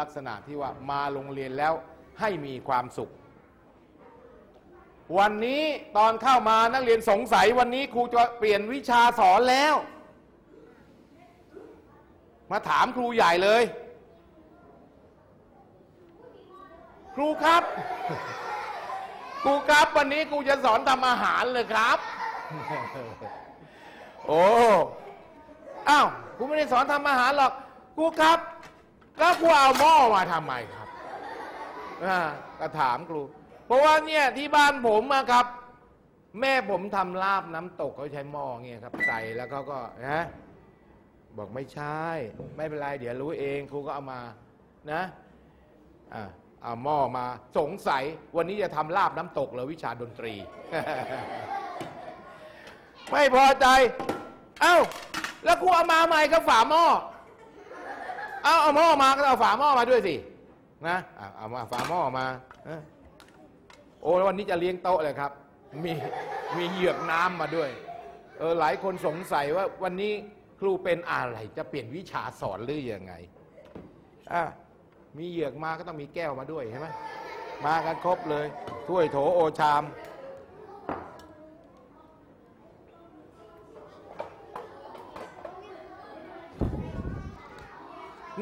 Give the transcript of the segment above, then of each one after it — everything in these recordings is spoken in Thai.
ลักษณะที่ว่ามาโรงเรียนแล้วให้มีความสุข วันนี้ตอนเข้ามานักเรียนสงสัยวันนี้ครูจะเปลี่ยนวิชาสอนแล้ว มาถามครูใหญ่เลย ครูครับ ครูครับวันนี้ครูจะสอนทำอาหารเลยครับ โอ้อ้าวครูไม่ได้สอนทำอาหารหรอกครูครับ แล้วครูเอาหม้อมาทำไมครับอ่าก็ถามครูเพราะว่าเนี่ยที่บ้านผมอะครับ แม่ผมทำลาบน้ำตกเขาใช้หม้อเงี้ยครับใส่แล้วเขาก็นะบอกไม่ใช่ ไม่เป็นไรเดี๋ยวรู้เองครูก็เอามานะอ่าเอาหม้อมาสงสัยวันนี้จะทำลาบน้ำตกเหรือวิชาดนตรี ไม่พอใจ เอ้า แล้วครูเอามาใหม่ก็ฝาหม้อ เอาเอาหม้อมาก็เอาฝาหม้อมาด้วยสินะอะเอามาฝาหม้อมาโอ้แล้ววันนี้จะเลี้ยงโต๊ะเลยครับ มีมีเหยือกน้ำมาด้วยเออหลายคนสงสัยว่าวันนี้ครูเป็นอะไรจะเปลี่ยนวิชาสอนหรือยังไงอะมีเหยือกมาก็ต้องมีแก้วมาด้วยใช่ไหมมากันครบเลยถ้วยโถโอชาม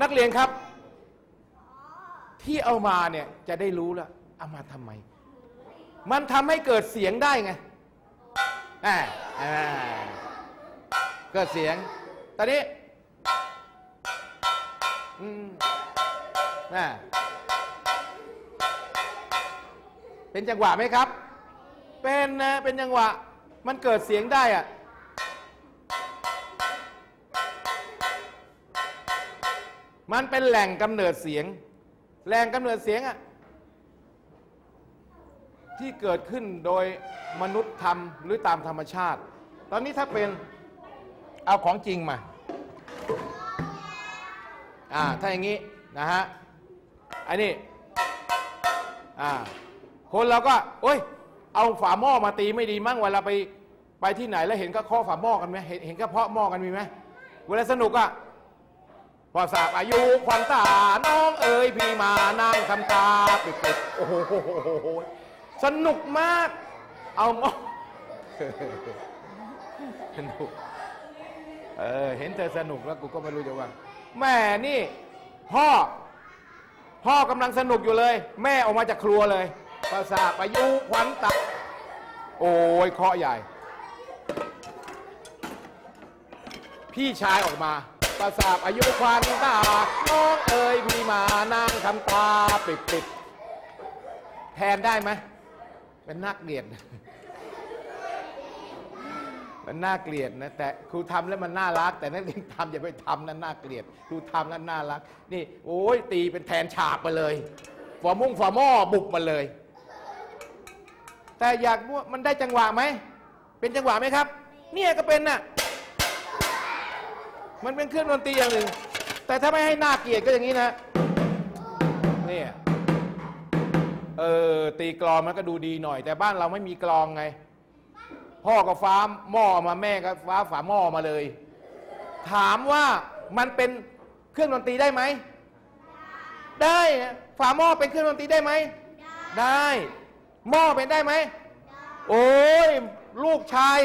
นักเรียนครับ ที่เอามาเนี่ยจะได้รู้แล้วเอามาทำไม มันทำให้เกิดเสียงได้ไงอ่าอ่าเกิดเสียง ตอนนี้อืมน่ะเป็นจังหวะไหมครับ เป็นนะ เป็นจังหวะ มันเกิดเสียงได้อะ มันเป็นแหล่งกำเนิดเสียง แหล่งกำเนิดเสียงอะที่เกิดขึ้นโดยมนุษย์ทำหรือตามธรรมชาติ ตอนนี้ถ้าเป็นเอาของจริงมา อ่า ถ้าอย่างนี้นะฮะ อันนี้ อ่า คนเราก็โอ้ย เอาฝาหม้อมาตีไม่ดีมั้งเวลาไปไปที่ไหนแล้วเห็นก็เคาะฝาหม้อกันไหมเห็นเห็นก็เพาะหม้อกันมีไหม เวลาสนุกอะ พอสาบอายุควันตาน้องเอ๋ยพี่มานั่งทำตาปิดๆโอ้โหสนุกมาก เอาม้อสนุกเออเห็นเธอสนุกแล้วกูก็ไม่รู้จะว่าแม่นี่ พ่อ พ่อกำลังสนุกอยู่เลย แม่ออกมาจากครัวเลยภาษาประยุขวัญตาโอ้ยเคาะใหญ่ พี่ชายออกมา ประสาบอายุควันตาน้องเอ๋ยพี่มานั่งทำตาปิดปิดๆแทนได้ไหมเป็นนักเกลียด มันน่าเกลียดนะแต่ครูทำแล้วมันน่ารัก แต่นักเรียนทำอย่าไปทำนั้นน่าเกลียดครูทำนั้นน่ารัก นี่โอ้ยตีเป็นแทนฉากไปเลยฝ่ามุ่งฝ่าหม้อบุกมาเลย แต่อยากว่ามันได้จังหวะไหมเป็นจังหวะไหมครับ เนี่ยก็เป็นน่ะ มันเป็นเครื่องดนตรีอย่างหนึ่ง แต่ถ้าไม่ให้น่าเกลียดก็อย่างนี้นะเนี่ยเออตีกลองมันก็ดูดีหน่อย แต่บ้านเราไม่มีกลองไง พ่อก็ฟ้าหม้อมาแม่ก็ฟ้าฝาหม้อมาเลย ถามว่ามันเป็นเครื่องดนตรีได้ไหม ได้ฝาหม้อเป็นเครื่องดนตรีได้ไหม ได้หม้อเป็นได้ไหม โอ้ยลูกชาย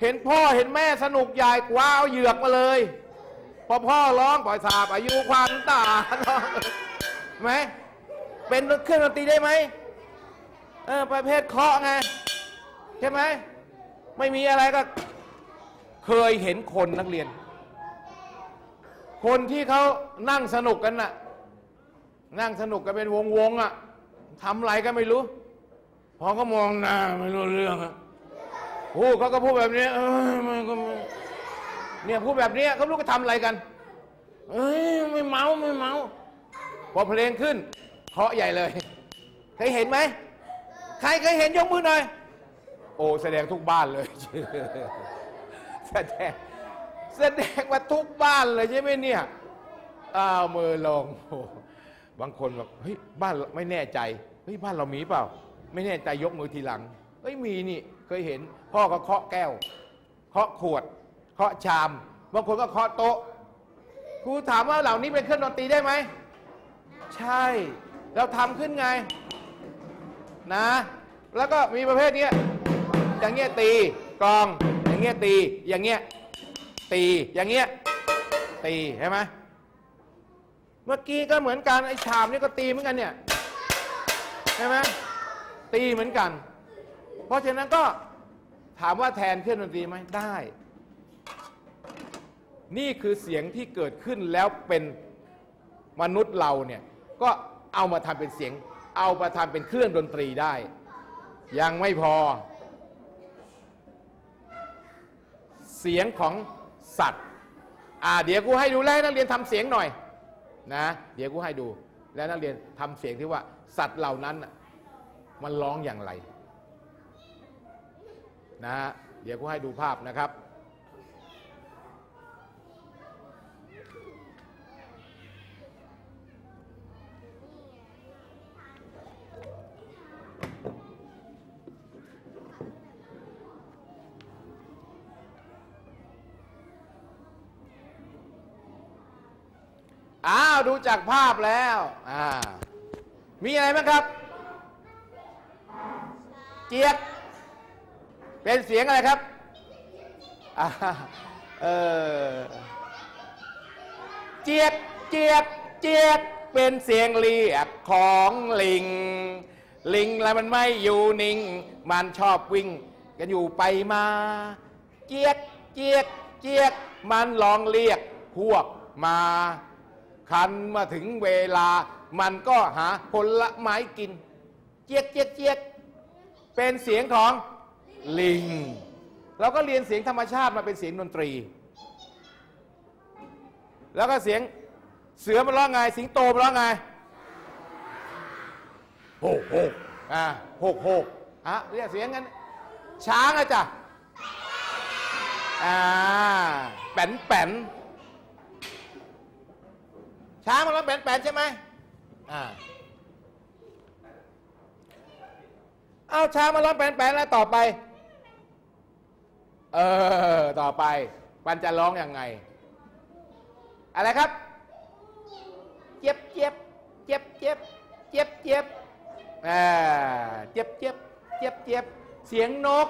เห็นพ่อเห็นแม่สนุกใหญ่กว่าเอาเหยือกมาเลย พอพ่อร้องปล่อยสาบอายุควันตาร้องไหมเป็นเครื่องดนตรีได้ไหมเออประเภทเคาะไงใช่ไหมไม่มีอะไรก็ เคยเห็นคนนักเรียน คนที่เขานั่งสนุกกันน่ะ นั่งสนุกกันเป็นวงวงๆอะทำอะไรก็ไม่รู้ พอเขามองหน้าไม่รู้เรื่องอะพูดเขาก็พูดแบบนี้เอ้ยมันก็ เนี่ยพูดแบบนี้เขาไม่รู้ก็ทำอะไรกัน เอ้ยไม่เมาไม่เมา พอเพลงขึ้นเคาะใหญ่เลย เคยเห็นไหม ใครเคยเห็นยกมือหน่อย โอ้แสดงทุกบ้านเลย แสดงแสดงว่าทุกบ้านเลยใช่ไหมเนี่ย อ้าวมือลงโอ้บางคนบอกเฮ้ยบ้านเราไม่แน่ใจ เฮ้ยบ้านเรามีเปล่า ไม่แน่ใจยกมือทีหลัง เฮ้ยมีนี่เคยเห็น พ่อก็เคาะแก้ว เคาะขวด เคาะชาม บางคนก็เคาะโต๊ะ ครูถามว่าเหล่านี้เป็นเครื่องดนตรีได้ไหม ใช่ เราทำขึ้นไง นะ แล้วก็มีประเภทนี้อย่างเงี้ยตีกอง อย่างเงี้ยตี อย่างเงี้ยตี อย่างเงี้ยตีใช่ไหมเมื่อกี้ก็เหมือนกันไอ้ชามนี่ก็ตีเหมือนกันเนี่ยใช่ไหมตีเหมือนกัน เพราะฉะนั้นก็ถามว่าแทนเครื่องดนตรีไหมได้ นี่คือเสียงที่เกิดขึ้นแล้วเป็นมนุษย์เราเนี่ยก็เอามาทำเป็นเสียง เอามาทำเป็นเครื่องดนตรีได้ ยังไม่พอ เสียงของสัตว์อ่าเดี๋ยวกูให้ดูแล้วนักเรียนทำเสียงหน่อยนะเดี๋ยวกูให้ดูแล้วนักเรียนทำเสียงที่ว่าสัตว์เหล่านั้นมันร้องอย่างไรนะเดี๋ยวกูให้ดูภาพนะครับ อ้จากภาพแล้วอ่ามีอะไรไหมครับ เจี๊ยบเป็นเสียงอะไรครับอ่าเออเจี๊ยบเจี๊ยบเจี๊ยบเป็นเสียงเรียกของลิง ลิงแล้วมันไม่อยู่นิ่ง มันชอบวิ่ง กันอยู่ไปมา เจี๊ยกเจี๊ยกเจี๊ยกมันลองเรียกพวกมา คันมาถึงเวลา มันก็หาผลไม้กิน เจี๊ยกเจี๊ยกเจี๊ยกเป็นเสียงของลิง เราก็เรียนเสียงธรรมชาติมาเป็นเสียงดนตรี แล้วก็เสียงเสือมันร้องไง สิงโตมันร้องไงโหกโหกอ่าโหกโหกอะเรียกเสียงกันช้างอะจ้ะอ่าแป่นแป่น ช้างมันร้องแป่นแปนใช่ไหมอ่าเอาช้างมันร้องแป่นแป่นแล้วต่อไป เออ ต่อไป มันจะร้องยังไง อะไรครับ เจ็บเจ็บเจ็บเจ็บเจ็บเจ็บอ่าเจ็บเจ็บเจ็บเจ็บเสียงนก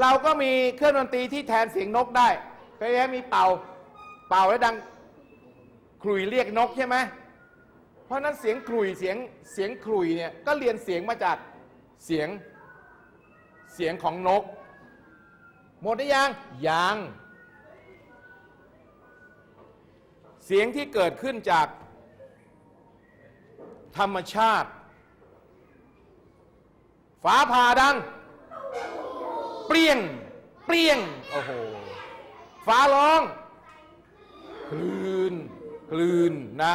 เราก็มีเครื่องดนตรีที่แทนเสียงนกได้เคยไหมมีเป่า เป่าแล้วดัง ขลุยเรียกนกใช่ไหมเพราะนั้นเสียงขลุยเสียงเสียงขลุยเนี่ยก็เรียนเสียงมาจากเสียงเสียงของนก หมดหรือยังยังเสียงที่เกิดขึ้นจากธรรมชาติฟ้าผ่าดัง เปรี้ยง เปรี้ยง โอ้โห ฟ้าร้องคลื่น คลื่นนะ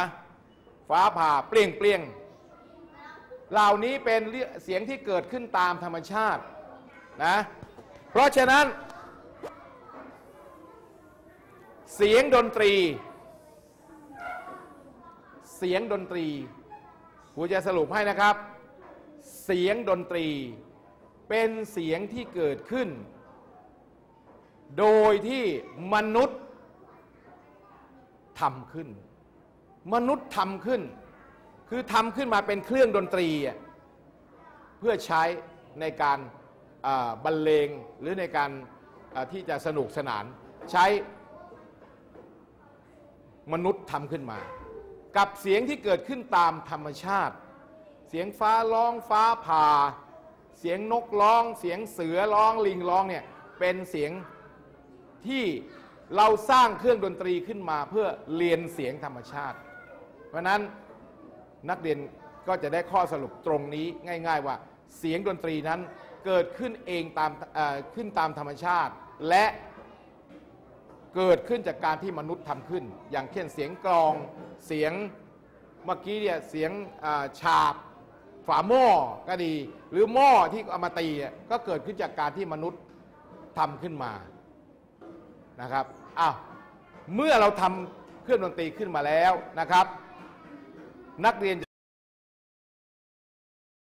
ฟ้าผ่าเปรี้ยงเปรี้ยงเหล่านี้เป็นเสียงที่เกิดขึ้นตามธรรมชาตินะเพราะฉะนั้น เสียงดนตรี เสียงดนตรีครูจะสรุปให้นะครับ เสียงดนตรี เป็นเสียงที่เกิดขึ้น โดยที่มนุษย์ทำขึ้น มนุษย์ทำขึ้น คือทำขึ้นมาเป็นเครื่องดนตรี เพื่อใช้ในการบรรเลงหรือในการที่จะสนุกสนาน ใช้มนุษย์ทำขึ้นมา กับเสียงที่เกิดขึ้นตามธรรมชาติ เสียงฟ้าร้องฟ้าผ่า เสียงนกร้อง เสียงเสือร้องลิงร้องเนี่ยเป็นเสียงที่เราสร้างเครื่องดนตรีขึ้นมาเพื่อเรียนเสียงธรรมชาติ เพราะนั้นนักเรียนก็จะได้ข้อสรุปตรงนี้ง่าย ๆ ว่าเสียงดนตรีนั้นเกิดขึ้นเองตามขึ้นตามธรรมชาติ และเกิดขึ้นจากการที่มนุษย์ทำขึ้น อย่างเช่นเสียงกลองเสียงเมื่อกี้เนี่ยเสียงอ่าฉาบฝาหม้อก็ดี หรือหม้อที่เอามาตีก็เกิดขึ้นจากการที่มนุษย์ทำขึ้นมานะครับอ้าวเมื่อเราทำเครื่องดนตรีขึ้นมาแล้วนะครับ นักเรียน